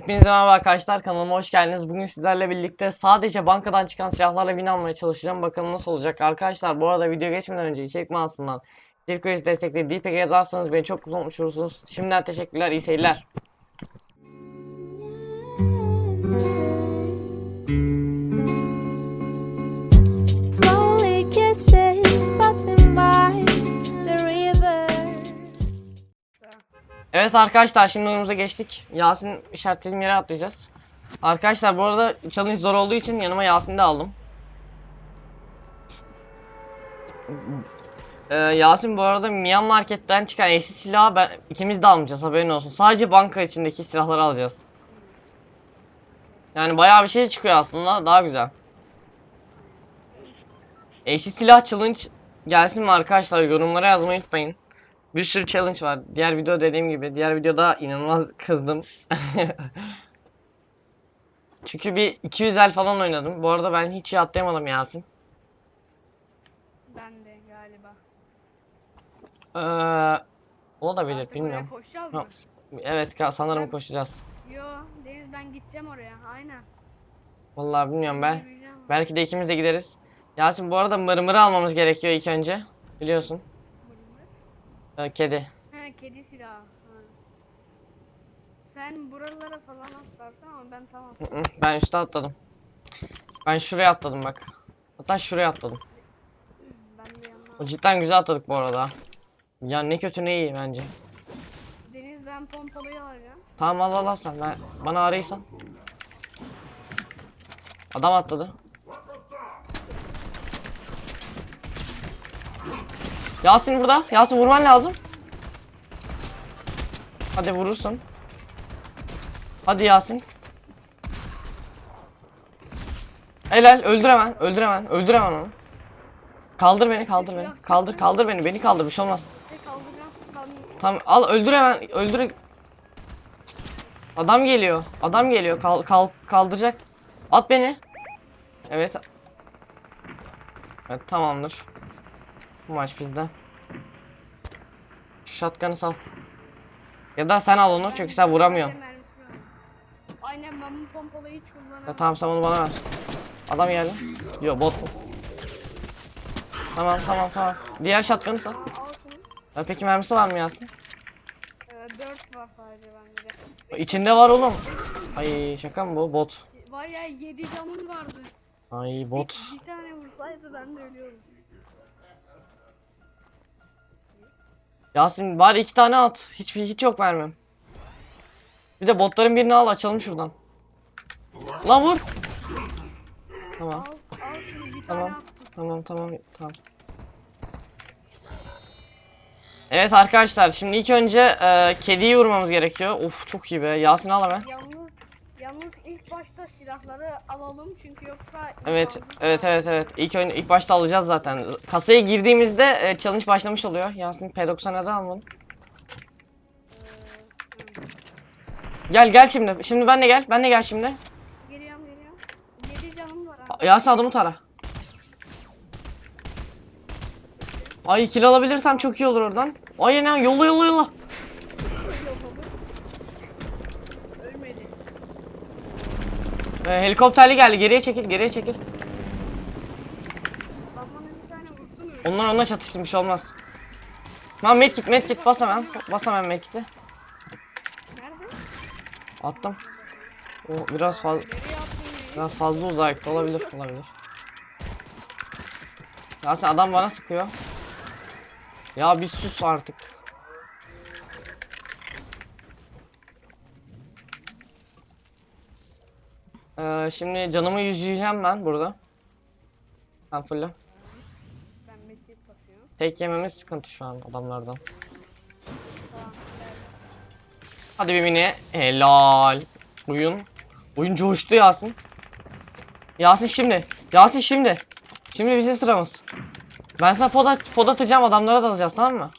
Hepinize merhaba arkadaşlar kanalıma hoş geldiniz. Bugün sizlerle birlikte sadece bankadan çıkan silahlarla win almaya çalışacağım. Bakalım nasıl olacak. Arkadaşlar bu arada video geçmeden önce içerik mağazasından Dirkways destekli DPG yazarsanız beni çok mutlu olmuş olursunuz. Şimdiden teşekkürler, iyi seyirler. Evet arkadaşlar şimdi önümüze geçtik. Yasin işaretlediğim yere atlayacağız. Arkadaşlar bu arada challenge zor olduğu için yanıma Yasin'i de aldım. Ee, Yasin bu arada Miyan Market'ten çıkan eski silahı ben, ikimiz de almayacağız haberin olsun. Sadece banka içindeki silahları alacağız. Yani bayağı bir şey çıkıyor aslında daha güzel. Eşi silah challenge gelsin mi arkadaşlar yorumlara yazmayı unutmayın. Bir sürü challenge var. Diğer video dediğim gibi. Diğer videoda inanılmaz kızdım. Çünkü bir 200 el falan oynadım. Bu arada ben hiç iyi atlayamadım Yasin. Ben de galiba. Ee, olabilir Artık bilmiyorum. Oraya koşacağız Ha. Evet ka- sanırım koşacağız. Yo Deniz ben gideceğim oraya. Aynen. Vallahi bilmiyorum ben. Yürüyeceğim. Belki de ikimiz de gideriz. Yasin bu arada mırmırı almamız gerekiyor ilk önce. Biliyorsun. Ee, kedi. He kedi silahı. Ha. Sen buralara falan atlarsın ama ben tamam. Hı hı, Ben üstte atladım. Ben şuraya atladım bak. Hatta şuraya atladım. Ben de yanına. Cidden güzel atladık bu arada. Ya ne kötü ne iyi bence. Deniz ben pompalıyı alacağım. Tamam al al al sen ben, bana araysan. Adam atladı. Yasin burada. Yasin vurman lazım. Hadi vurursun. Hadi Yasin. Helal öldür hemen öldür hemen öldür hemen onu. Kaldır beni kaldır beni. Kaldır kaldır beni beni kaldır bir şey olmaz. Tamam al öldür hemen öldür. Adam geliyor. Adam geliyor. Kal, kal kaldıracak. At beni. Evet. Evet tamamdır. Bu maç bizde. Şu shotgun'ı sal. Ya da sen al onu çünkü sen vuramıyorsun. Aynen ben bu pompalıyı hiç kullanamam. Ya tamam sen onu bana ver. Adam geldi. Yo bot. bu. Tamam tamam tamam. Diğer shotgun'ı sal. Ya peki mermisi var mı Yasin? Ee, 4 var sadece bende. İçinde var oğlum. Ay şaka mı bu? Bot. Var ya 7 canım vardı. Ay bot. Bir, bir tane vursaydı ben de ölüyorum. Yasin var iki tane at. Hiç hiç yok mermim. Bir de botların birini al açalım şuradan. Lan vur. Tamam. Tamam. Tamam tamam tamam. Evet arkadaşlar şimdi ilk önce e, kediyi vurmamız gerekiyor. Of çok iyi be. Yasin al hemen. Yalnız, ilk başta silahları alalım çünkü yoksa... Evet evet evet evet. İlk önce ilk başta alacağız zaten. Kasaya girdiğimizde e, challenge başlamış oluyor. Yasin P90 neden almadın? Gel gel şimdi. Şimdi ben de gel. Ben de gel şimdi. Geliyorum geliyorum. 7 canım var ha. Yasin adamı tara. Ay kill alabilirsem çok iyi olur oradan. Ay ne yolla yolla yolla. Ee, helikopterli geldi. Geriye çekil, geriye çekil. Onlar onunla çatışsın bir şey olmaz. Lan medkit medkit bas hemen. Bas hemen medkiti. Attım. O biraz fazla biraz fazla uzakta olabilir olabilir. Yasin adam bana sıkıyor. Ya bir sus artık. Ee, şimdi canımı yüzleyeceğim ben burada. Sen fulle. Ben medkit basıyorum. Tek yememiz sıkıntı şu an adamlardan. Hadi bir mini. Helal. Oyun. Oyun coştu Yasin. Yasin şimdi. Yasin şimdi. Şimdi bizim sıramız. Ben sana pod, at- pod atacağım adamlara dalacağız tamam mı?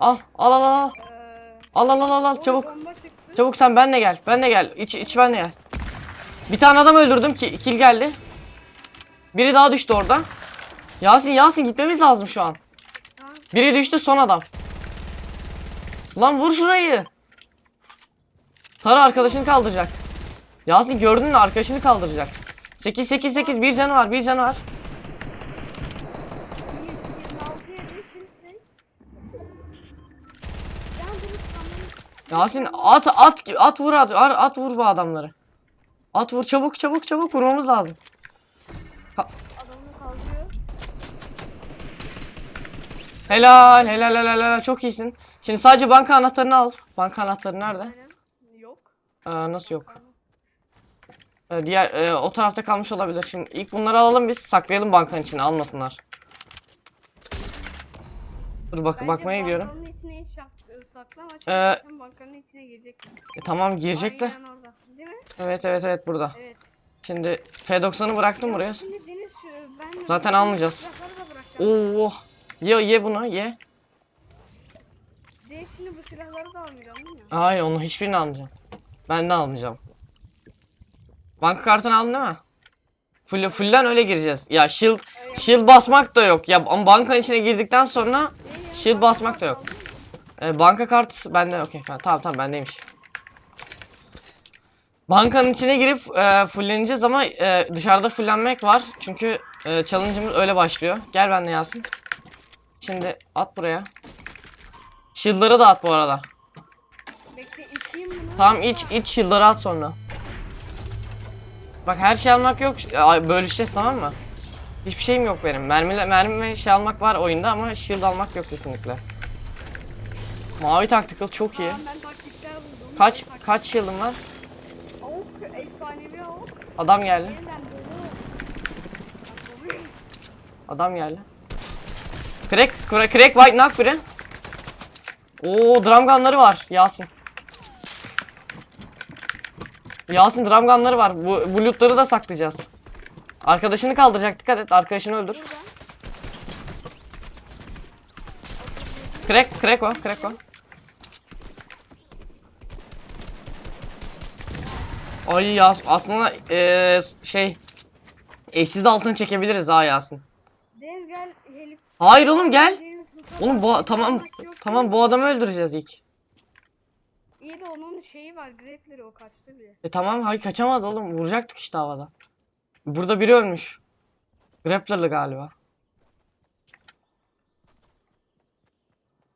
Al al al al. Ee, Al al al al al çabuk. Çabuk sen benle gel. Benle gel. İç iç benle gel. Bir tane adam öldürdüm ki kill geldi. Biri daha düştü orada. Yasin Yasin gitmemiz lazım şu an. Biri düştü son adam. Lan vur şurayı. Tara arkadaşını kaldıracak. Yasin gördün mü arkadaşını kaldıracak. 8 8 8 bir canı var bir canı var. 26 yedi kimsin? Ben bunu Yasin at at at vur at, at vur bu adamları. At vur çabuk çabuk çabuk vurmamız lazım. adamını kaldırıyor. Helal helal helal helal çok iyisin. Şimdi sadece banka anahtarını al. Banka anahtarı nerede? Yok. Aa, nasıl yok? Ee, diğer e, o tarafta kalmış olabilir. Şimdi ilk bunları alalım biz saklayalım bankanın içine almasınlar. Dur bak Bence bakmaya gidiyorum. Bankanın içine hiç sak- saklama. Çünkü Ee, zaten bankanın içine girecek. E, tamam girecek de. Aynen orada. Değil mi? Evet evet evet burada. Evet. Şimdi P90'ı bıraktım buraya. Şimdi Deniz ben Zaten almayacağız. Oo. Ye ye bunu ye. Deniz şimdi bu silahları da almayacağım değil mi? Hayır onu hiçbirini almayacağım. Ben de almayacağım. Banka kartını aldın değil mi? Full, full'den öyle gireceğiz. Ya shield shield basmak da yok. Ya ama bankanın içine girdikten sonra shield basmak da yok. E, banka kartı bende okey. Ha, Tamam tamam bendeymiş. Bankanın içine girip e, fulleneceğiz ama e, dışarıda fullenmek var. Çünkü e, challenge'ımız öyle başlıyor. Gel benimle Yasin. Şimdi at buraya. Shield'ları da at bu arada. Bekle içeyim bunu. Tamam iç iç shield'ları at sonra. Bak her şey almak yok. Ay, Bölüşeceğiz tamam mı? Hiçbir şeyim yok benim. Mermi mermi ve şey almak var oyunda ama shield almak yok kesinlikle. Mavi tactical çok iyi. Kaç kaç shield'ın var? Adam geldi. Adam geldi. Crack, crack, crack white knock biri. Oo drum gunları var Yasin. Yasin drum gunları var. Bu, bu lootları da saklayacağız. Arkadaşını kaldıracak dikkat et. Arkadaşını öldür. Crack, crack o, crack o. Ay ya aslında eee, şey eşsiz altın çekebiliriz ha Yasin. Deniz gel helik. Hayır oğlum gel. Deniz, Oğlum bu tamam tamam bu adamı öldüreceğiz ilk. İyi de onun şeyi var. Grappler'i o kaçtı bile. E tamam hayır kaçamadı oğlum. Vuracaktık işte havada. Burada biri ölmüş. Grappler'lı galiba.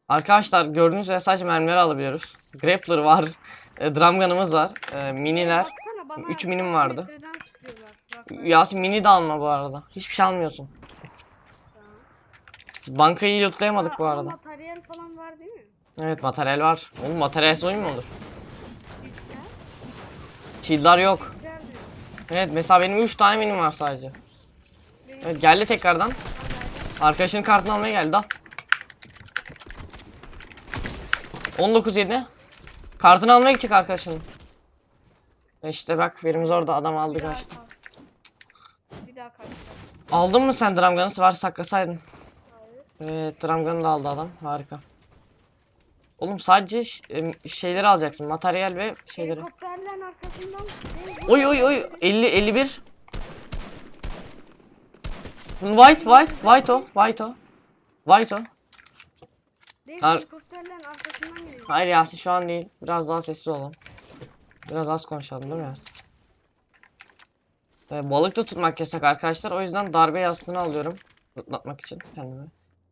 Arkadaşlar gördüğünüz üzere sadece mermileri alabiliyoruz. Grappler var. E, drum gun'ımız var. E, miniler. Bana. Üç minim vardı. Bak, bak. Yasin mini de alma bu arada. Hiçbir şey almıyorsun. Bankayı lootlayamadık bu Aa, arada. Materyal falan var değil mi? Evet materyal var. Oğlum materyalsiz oyun mu olur? Shield'lar yok. Evet mesela benim 3 tane minim var sadece. Benim Evet geldi tekrardan. Arkadaşının kartını almaya geldi al. 19 7. Kartını almaya gidecek arkadaşının. İşte bak birimiz orada adam aldı kaçtı. Bir daha kaç. Aldın mı sen Dramgan'ı? Var saklasaydın. Hayır. Evet Dramgan'ı da aldı adam. Harika. Oğlum sadece şeyleri alacaksın. Materyal ve şeyleri. Helikopterlerin arkasından. Oy oy oy 50 51. White white white o white o. White o. Geliyor. Hayır Yasin şu an değil. Biraz daha sessiz olalım. Biraz az konuşalım değil mi? Ee, balık da tutmak yasak arkadaşlar. O yüzden darbe yastığını alıyorum. Zıplatmak için kendime.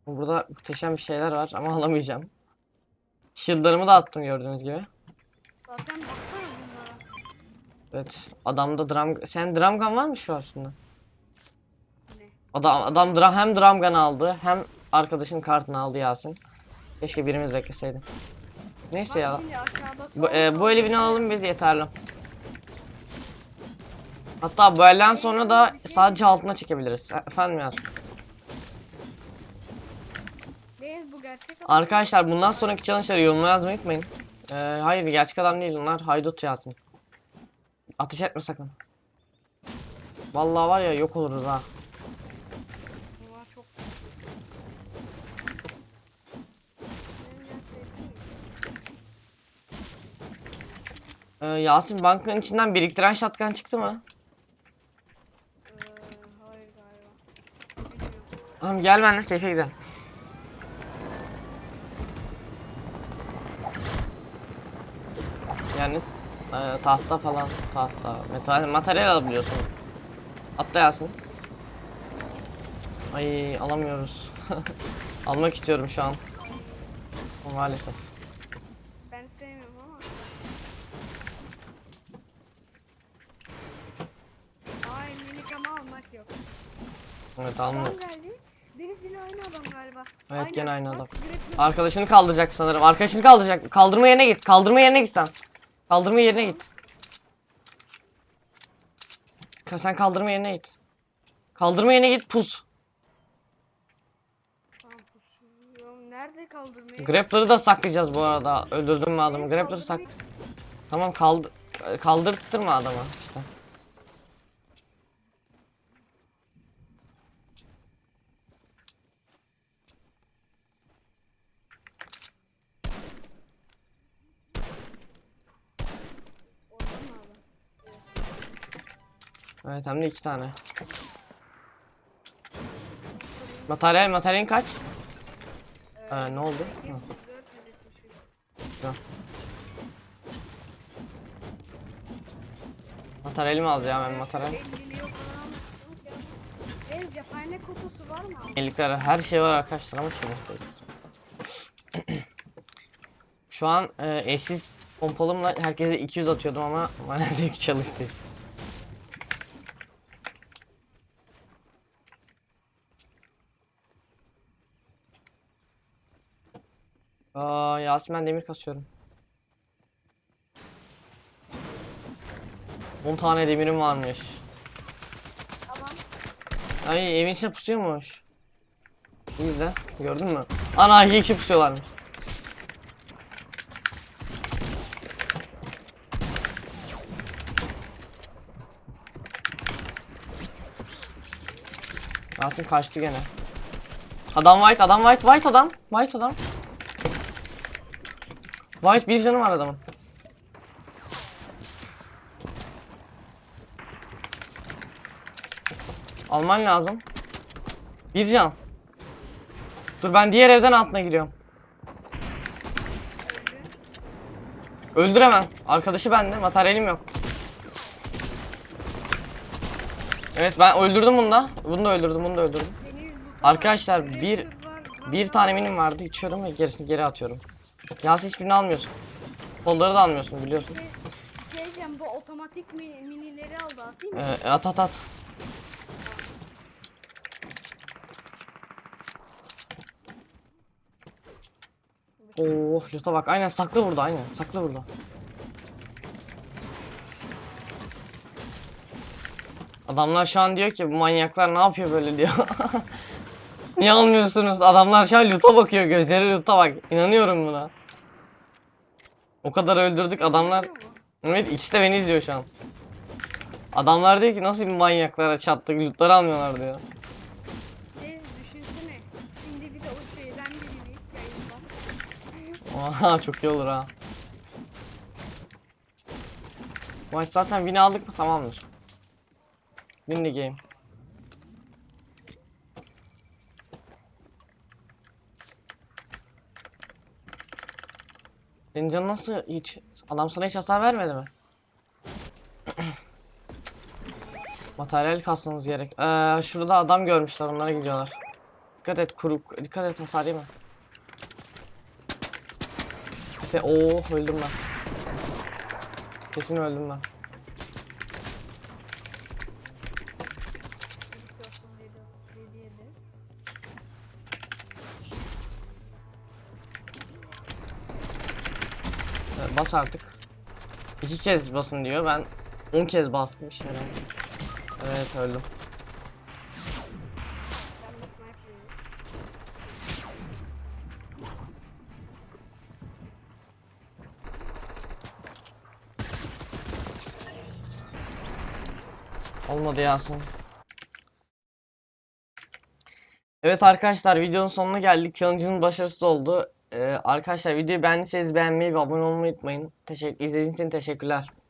Burada muhteşem bir şeyler var ama alamayacağım. Shield'larımı da attım gördüğünüz gibi. Zaten baksana bunlara. Evet. Adamda drum... Sen drum gun var mı şu aslında? Ne? Adam, adam drum, hem drum gun aldı hem arkadaşın kartını aldı Yasin. Keşke birimiz bekleseydi. Neyse ya. Bu, e, bu elini alalım biz yeterli. Hatta bu elden sonra da sadece altına çekebiliriz. E- Efendim ya. Deniz bu gerçek adam. Arkadaşlar bundan sonraki challenge'ları yorumlara yazmayı unutmayın. E, hayır gerçek adam değil onlar. Haydut Yasin. Ateş etme sakın. Vallahi var ya yok oluruz ha. Bunlar çok. Benim en sevdiğim. E, Yasin bankanın içinden biriktiren shotgun çıktı mı? Ee, hayır galiba. Bilmiyorum. Tamam gel benimle safe'e gidelim. Yani Ee, tahta falan. Tahta. Metal, materyal alabiliyorsun. Atla Yasin. Ay alamıyoruz. Almak istiyorum şu an. Maalesef. Ben sevmiyorum ama. Minik ama almak yok. Evet Adam almıyorum. geldi. Aynı adam galiba. Evet, gene aynı adam. direkt- Arkadaşını kaldıracak sanırım. Arkadaşını kaldıracak. Kaldırma yerine git. Kaldırma yerine git sen. Kaldırma yerine git. Ka- Sen kaldırma yerine git. Kaldırma yerine git pus. Tamam, pusuyorum. Nerede kaldırmayı? Grappler'ı da saklayacağız bu arada. Öldürdüm mü adamı? Grappler'ı sak... Tamam kaldı kaldırttırma adamı işte. Orada mı abi? Evet iki tane. Materyal materyalin kaç? Ee, ne oldu? Hı. 4 üretmişim. Materyalimi alacağım ben materyal. Ya. El cephane kutusu var mı abi? Ellikler her şey var arkadaşlar ama istiyoruz. Şu an e, eşsiz pompalımla herkese 200 atıyordum ama maalesef çalıştı. Aa, Yasin ben demir kasıyorum. 10 tane demirim varmış. Tamam. Ay evin içine pusuyormuş. İyi de gördün mü? Ana iki kişi pusuyorlarmış. Yasin kaçtı gene. Adam white, adam white, white adam, white adam. White bir canı var adamın. Alman lazım. Bir can. Dur ben diğer evden altına giriyorum. Öldür hemen. Arkadaşı bende. Materyalim yok. Evet ben öldürdüm bunu da. Bunu da öldürdüm. Bunu da öldürdüm. Arkadaşlar, bir- Bir tane minim vardı. içiyorum ve gerisini geri atıyorum. Yasin hiçbirini almıyorsun. Kolları da almıyorsun biliyorsun. Şey diyeceğim bu otomatik mi, minileri aldı atayım mı? Ee, at at at. Oh loot'a bak. Aynen saklı burada aynen. Saklı burada. Adamlar şu an diyor ki bu manyaklar ne yapıyor böyle diyor. Niye almıyorsunuz? Adamlar şu an loot'a bakıyor. Gözleri loot'a bak. İnanıyorum buna. O kadar öldürdük adamlar. Evet ikisi de beni izliyor şu an. Adamlar diyor ki nasıl bir manyaklara çattık lootları almıyorlar diyor. Düşünsene. Şimdi bir de o şeyden birini yayından. Oha çok iyi olur ha. Maç zaten win aldık mı tamamdır. Win the game. Senin canın nasıl hiç adam sana hiç hasar vermedi mi? Materyal kasmamız gerek. Ee, şurada adam görmüşler onlara gidiyorlar. Dikkat et kuru dikkat et hasar yeme. Ve oh öldüm ben. Kesin öldüm ben. Bas artık. İki kez basın diyor. Ben 10 kez bastım işe yaramıyor. Evet öldüm. Olmadı Yasin. Evet arkadaşlar videonun sonuna geldik. Challenge'ın başarısız oldu. Ee, arkadaşlar videoyu beğendiyseniz beğenmeyi ve abone olmayı unutmayın. Teşekkür, izlediğiniz için teşekkürler.